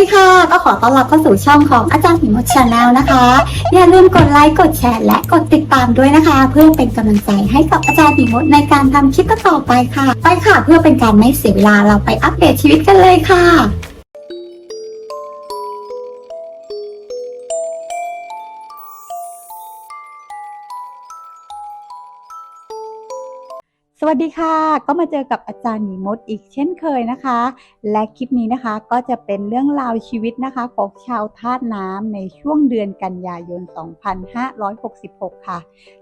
ดีค่ะ ก็ขอต้อนรับเข้าสู่ช่องของอาจารย์หญิงมดชาแนลนะคะอย่าลืมกดไลค์กดแชร์และกดติดตามด้วยนะคะ เพื่อเป็นกำลังใจให้กับอาจารย์หญิงมดในการทำคลิปต่อไปค่ะ ไปค่ะเพื่อเป็นการไม่เสียเวลาเราไปอัปเดตชีวิตกันเลยค่ะ สวัสดีค่ะ ก็มาเจอกับอาจารย์หมีมดอีกเช่นเคยนะคะ และคลิปนี้นะคะก็จะเป็นเรื่องราวชีวิตนะคะของชาวธาตุน้ำในช่วงเดือนกันยายน 2566 ค่ะ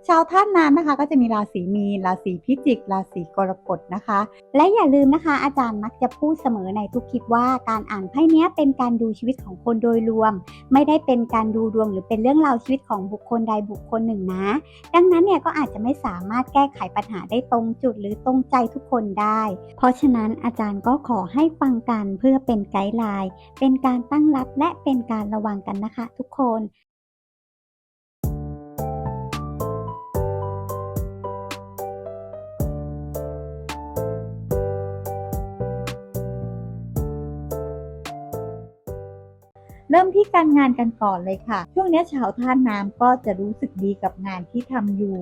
ชาวธาตุน้ำนะคะ ก็จะมีราศีมีนราศีพิจิก ราศีกรกฎนะคะ และอย่าลืมนะคะ อาจารย์มักจะพูดเสมอในทุกคลิปว่าการอ่านไพ่เนี้ยเป็นการดูชีวิตของคนโดยรวม ไม่ได้เป็นการดูดวงหรือเป็นเรื่องราวชีวิตของบุคคลใดบุคคลหนึ่งนะ ดังนั้นเนี่ยก็อาจจะไม่สามารถแก้ไขปัญหาได้ตรงจุดหรือตรงใจทุกคนได้ เพราะฉะนั้นอาจารย์ก็ขอให้ฟังกันเพื่อเป็นไกด์ไลน์เป็นการตั้งรับและเป็นการระวังกันนะคะ ทุกคนเริ่มที่การงานกันก่อนเลยค่ะ ช่วงนี้ชาวธาน้ำก็จะรู้สึกดีกับงานที่ทำอยู่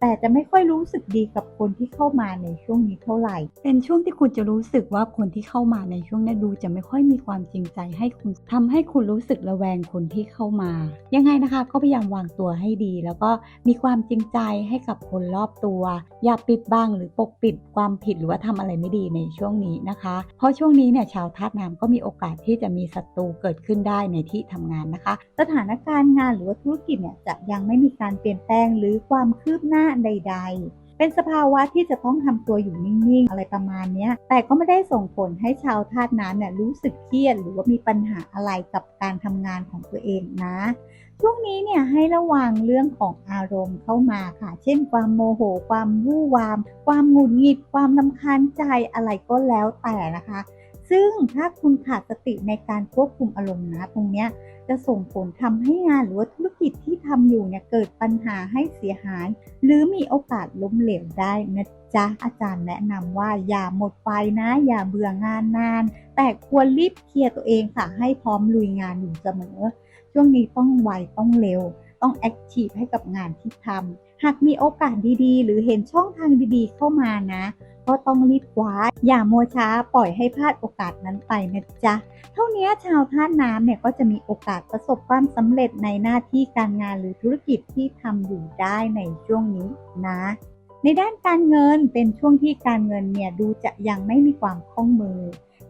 แต่จะไม่ค่อยรู้สึกดีกับคนที่เข้ามาในช่วงนี้เท่าไหร่ เป็นช่วงที่คุณจะรู้สึกว่าคนที่เข้ามาในช่วงนี้ดูจะไม่ค่อยมีความจริงใจให้คุณทำให้คุณรู้สึกระแวงคนที่เข้ามา ยังไงนะคะ ก็พยายามวางตัวให้ดี แล้วก็มีความจริงใจให้กับคนรอบตัว อย่าปิดบังหรือปกปิดความผิดหรือว่าทำอะไรไม่ดีในช่วงนี้นะคะ เพราะช่วงนี้เนี่ยชาวธาตุน้ำก็มีโอกาสที่จะมีศัตรูเกิดขึ้นได้ในที่ทำงานนะคะ สถานการณ์งานหรือว่าธุรกิจเนี่ยจะยังไม่มีการเปลี่ยนแปลงหรือความคืบหน้าใด ๆ เป็นสภาวะที่จะต้องทำตัวอยู่นิ่งๆ อะไรประมาณนี้แต่ก็ไม่ได้ส่งผลให้ชาวธาตุน้ำเนี่ยรู้สึกเครียดหรือว่ามีปัญหาอะไรกับการทำงานของตัวเองนะช่วงนี้เนี่ยให้ระวังเรื่องของอารมณ์เข้ามาค่ะ เช่น ความโมโห ความวู่วาม ความหงุดหงิด ความลำคาญใจอะไรก็แล้วแต่นะคะ ซึ่งถ้าคุณขาดสติในการควบคุมอารมณ์นะตรงเนี้ยจะส่งผลทำให้งานหรือว่าธุร กิจที่ทำอยู่เนี่ยเกิดปัญหาให้เสียหาย หรือมีโอกาสล้มเหลวได้นะจ๊ะอาจารย์แนะนำว่าอย่าหมดไฟนะ อย่าเบื่องานนาน แต่ควรรีบเคลียร์ตัวเองค่ะ ให้พร้อมลุยงานอยู่เสมอ ช่วงนี้ต้องไวต้องเร็ว ต้องแอคทีฟให้กับงานที่ทำหากมีโอกาสดีๆ หรือเห็นช่องทางดีๆ เข้ามานะ ก็ต้องรีบคว้า อย่าโมช้าปล่อยให้พลาดโอกาสนั้นไปนะจ๊ะ เท่านี้ชาวธาตุน้ำเนี่ยก็จะมีโอกาสประสบความสำเร็จในหน้าที่การงานหรือธุรกิจที่ทำอยู่ได้ในช่วงนี้นะ ในด้านการเงินเป็นช่วงที่การเงินเนี่ยดูจะยังไม่มีความคล่องมือ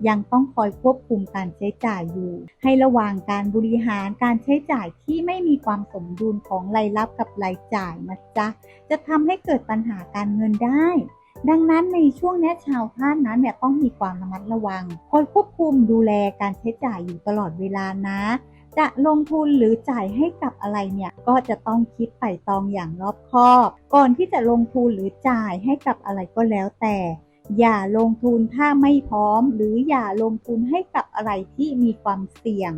ยังต้องคอยควบคุมการใช้จ่ายอยู่ ให้ระวังการบริหารการใช้จ่ายที่ไม่มีความสมดุลของรายรับกับรายจ่ายนะจ๊ะ จะทำให้เกิดปัญหาการเงินได้ ดังนั้นในช่วงนี้ชาวท่านนั้นเนี่ยต้องมีความระมัดระวังคอยควบคุมดูแลการใช้จ่ายอยู่ตลอดเวลานะ จะลงทุนหรือจ่ายให้กับอะไรเนี่ยก็จะต้องคิดไต่ตองอย่างรอบคอบ ก่อนที่จะลงทุนหรือจ่ายให้กับอะไรก็แล้วแต่ อย่าลงทุนถ้าไม่พร้อม หรืออย่าลงทุนให้กับอะไรที่มีความเสี่ยง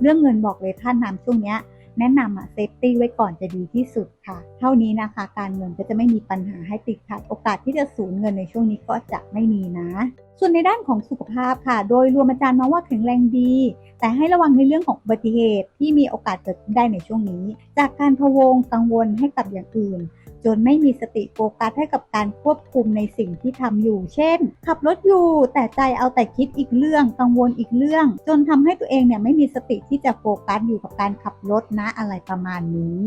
เรื่องเงินบอกเลยท่านนำช่วงเนี้ย แนะนำอะเซฟตี้ไว้ก่อนจะดีที่สุดค่ะ เท่านี้นะคะ การเงินก็จะไม่มีปัญหาให้ติดขัด โอกาสที่จะสูญเงินในช่วงนี้ก็จะไม่มีนะ ส่วนในด้านของสุขภาพค่ะ โดยรวมอาจารย์มองว่าแข็งแรงดี แต่ให้ระวังในเรื่องของอุบัติเหตุที่มีโอกาสเกิดขึ้นได้ในช่วงนี้ จากการพะวงกังวลให้กับอย่างอื่น จนไม่มีสติโฟกัสให้กับการควบคุมในสิ่งที่ทำอยู่ เช่น ขับรถอยู่แต่ใจเอาแต่คิดอีกเรื่องกังวลอีกเรื่อง จนทำให้ตัวเองเนี่ยไม่มีสติที่จะโฟกัสอยู่กับการขับรถนะอะไรประมาณนี้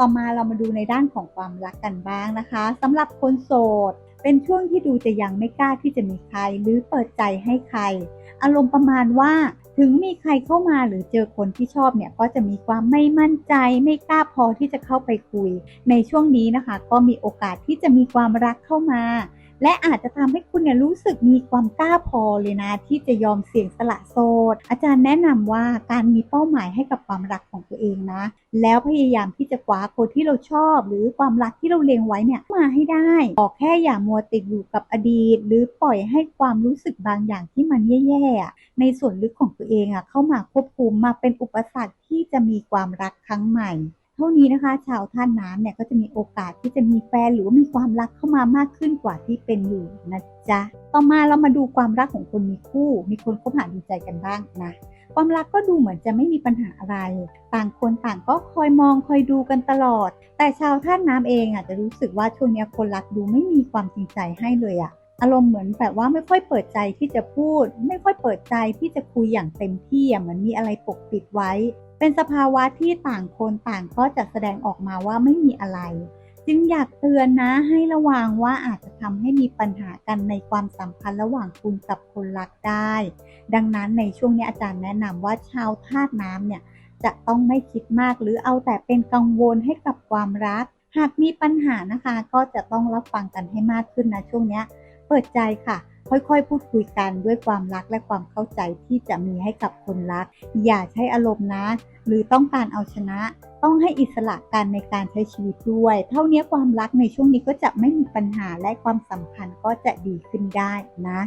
ต่อมาเรามาดูในด้านของความรักกันบ้างนะคะสำหรับคนโสด เป็นช่วงที่ดูจะยังไม่กล้าที่จะมีใครหรือเปิดใจให้ใคร อารมณ์ประมาณว่าถึงมีใครเข้ามาหรือเจอคนที่ชอบเนี่ยก็จะมีความไม่มั่นใจ ไม่กล้าพอที่จะเข้าไปคุย ในช่วงนี้นะคะ ก็มีโอกาสที่จะมีความรักเข้ามา และอาจจะทำให้คุณเนี่ยรู้สึกมีความกล้าพอเลยนะ ที่จะยอมเสี่ยงสละโสด อาจารย์แนะนำว่าการมีเป้าหมายให้กับความรักของตัวเองนะ แล้วพยายามที่จะคว้าคนที่เราชอบ หรือความรักที่เราเลงไว้เนี่ยมาให้ได้ขอแค่อย่ามัวติดอยู่กับอดีต หรือปล่อยให้ความรู้สึกบางอย่างที่มันแย่ๆในส่วนลึกของตัวเองอะเข้ามาควบคุมมาเป็นอุปสรรคที่จะมีความรักครั้งใหม่ ท่านี้นะคะ ชาวท่านน้ำเนี่ยก็จะมีโอกาสที่จะมีแฟนหรือว่ามีความรักเข้ามามากขึ้นกว่าที่เป็นอยู่นะจ๊ะต่อมาเรามาดูความรักของคนมีคู่ มีคนคบหาดูใจกันบ้างนะความรักก็ดูเหมือนจะไม่มีปัญหาอะไร ต่างคนต่างก็คอยมองคอยดูกันตลอด แต่ชาวท่านน้ำเองอะจะรู้สึกว่าช่วงนี้คนรักดูไม่มีความจริงใจให้เลยอะ อารมณ์เหมือนแบบว่าไม่ค่อยเปิดใจที่จะพูด ไม่ค่อยเปิดใจที่จะคุยอย่างเต็มที่อะเหมือนมีอะไรปกปิดไว้ เป็นสภาวะที่ต่างคนต่างก็จะแสดงออกมาว่าไม่มีอะไร จึงอยากเตือนนะให้ระวังว่าอาจจะทำให้มีปัญหากันในความสัมพันธ์ระหว่างคุณกับคนรักได้ ดังนั้นในช่วงนี้อาจารย์แนะนำว่าชาวธาตุน้ำเนี่ยจะต้องไม่คิดมากหรือเอาแต่เป็นกังวลให้กับความรัก หากมีปัญหานะคะ ก็จะต้องรับฟังกันให้มากขึ้นนะช่วงนี้ เปิดใจค่ะ ค่อยๆ พูดคุยกันด้วยความรักและความเข้าใจที่จะมีให้กับคนรัก อย่าใช้อารมณ์นะ หรือต้องการเอาชนะ ต้องให้อิสระกันในการใช้ชีวิตด้วย เท่านี้ความรักในช่วงนี้ก็จะไม่มีปัญหาและความสัมพันธ์ก็จะดีขึ้นได้นะ